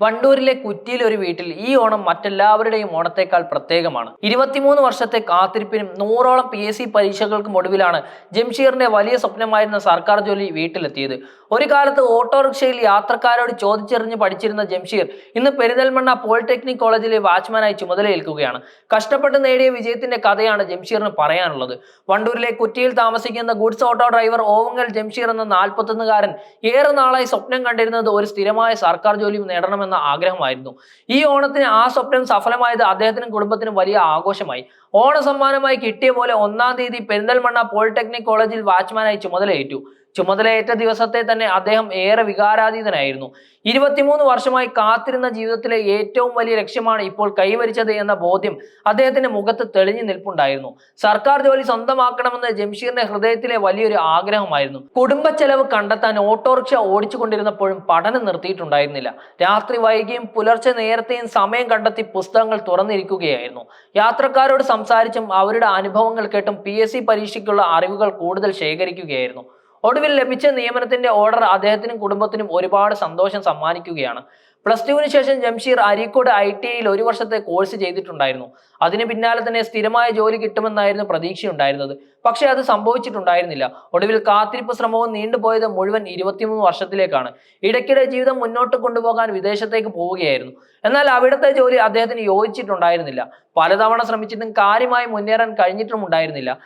വണ്ടൂരിലെ കുറ്റിയിൽ ഒരു വീട്ടിൽ ഈ ഓണം മറ്റെല്ലാവരുടെയും ഓണത്തേക്കാൾ പ്രത്യേകമാണ്. ഇരുപത്തിമൂന്ന് വർഷത്തെ കാത്തിരിപ്പിനും നൂറോളം പി എസ് സി പരീക്ഷകൾക്കും ഒടുവിലാണ് ജംഷീറിന്റെ വലിയ സ്വപ്നമായിരുന്ന സർക്കാർ ജോലി വീട്ടിലെത്തിയത്. ഒരു കാലത്ത് ഓട്ടോറിക്ഷയിൽ യാത്രക്കാരോട് ചോദിച്ചെറിഞ്ഞ് പഠിച്ചിരുന്ന ജംഷീർ ഇന്ന് പെരിന്തൽമണ്ണ പോളിടെക്നിക് കോളേജിലെ വാച്ച്മാനായി ചുമതലയേൽക്കുകയാണ്. കഷ്ടപ്പെട്ട് നേടിയ വിജയത്തിന്റെ കഥയാണ് ജംഷീറിന് പറയാനുള്ളത്. വണ്ടൂരിലെ കുറ്റിയിൽ താമസിക്കുന്ന goods auto driver Ovangal Jamsheer എന്ന നാൽപ്പത്തൊന്നുകാരൻ ഏറെ നാളായി സ്വപ്നം കണ്ടിരുന്നത് ഒരു സ്ഥിരമായ സർക്കാർ ജോലിയും നേടണമെന്ന ആഗ്രഹമായിരുന്നു. ഈ ഓണത്തിന് ആ സ്വപ്നം സഫലമായത് അദ്ദേഹത്തിനും കുടുംബത്തിനും വലിയ ആഘോഷമായി. ഓണ സമ്മാനമായി കിട്ടിയ പോലെ ഒന്നാം തീയതി പെരിന്തൽമണ്ണ പോളിടെക്നിക് കോളേജിൽ വാച്ച്മാനായി ചുമതലയേറ്റു. ചുമതലയേറ്റ ദിവസത്തെ തന്നെ അദ്ദേഹം ഏറെ വികാരാതീതനായിരുന്നു. ഇരുപത്തിമൂന്ന് വർഷമായി കാത്തിരുന്ന ജീവിതത്തിലെ ഏറ്റവും വലിയ ലക്ഷ്യമാണ് ഇപ്പോൾ കൈവരിച്ചത് എന്ന ബോധ്യം അദ്ദേഹത്തിന്റെ മുഖത്ത് തെളിഞ്ഞു നിൽപ്പുണ്ടായിരുന്നു. സർക്കാർ ജോലി സ്വന്തമാക്കണമെന്ന് ജംഷീറിന്റെ ഹൃദയത്തിലെ വലിയൊരു ആഗ്രഹമായിരുന്നു. കുടുംബ ചെലവ് കണ്ടെത്താൻ ഓട്ടോറിക്ഷ ഓടിച്ചുകൊണ്ടിരുന്നപ്പോഴും പഠനം നിർത്തിയിട്ടുണ്ടായിരുന്നില്ല. രാത്രി വൈകിയും പുലർച്ചെ നേരത്തെയും സമയം കണ്ടെത്തി പുസ്തകങ്ങൾ തുറന്നിരിക്കുകയായിരുന്നു. യാത്രക്കാരോട് സംസാരിച്ചും അവരുടെ അനുഭവങ്ങൾ കേട്ടും പി എസ് സി പരീക്ഷയ്ക്കുള്ള അറിവുകൾ കൂടുതൽ ശേഖരിക്കുകയായിരുന്നു. ഒടുവിൽ ലഭിച്ച നിയമനത്തിന്റെ ഓർഡർ അദ്ദേഹത്തിനും കുടുംബത്തിനും ഒരുപാട് സന്തോഷം സമ്മാനിക്കുകയാണ്. പ്ലസ് ടുവിന് ശേഷം ജംഷീർ അരീക്കോട് ഐ ടി ഐയിൽ ഒരു വർഷത്തെ കോഴ്സ് ചെയ്തിട്ടുണ്ടായിരുന്നു. അതിന് പിന്നാലെ തന്നെ സ്ഥിരമായ ജോലി കിട്ടുമെന്നായിരുന്നു പ്രതീക്ഷയുണ്ടായിരുന്നത്. പക്ഷേ അത് സംഭവിച്ചിട്ടുണ്ടായിരുന്നില്ല. ഒടുവിൽ കാത്തിരിപ്പ് ശ്രമവും നീണ്ടുപോയത് മുഴുവൻ ഇരുപത്തിമൂന്ന് വർഷത്തിലേക്കാണ്. ഇടയ്ക്കിടെ ജീവിതം മുന്നോട്ട് കൊണ്ടുപോകാൻ വിദേശത്തേക്ക് പോവുകയായിരുന്നു. എന്നാൽ അവിടുത്തെ ജോലി അദ്ദേഹത്തിന് യോജിച്ചിട്ടുണ്ടായിരുന്നില്ല. പലതവണ ശ്രമിച്ചിട്ടും കാര്യമായി മുന്നേറാൻ കഴിഞ്ഞിട്ടും ഉണ്ടായിരുന്നില്ല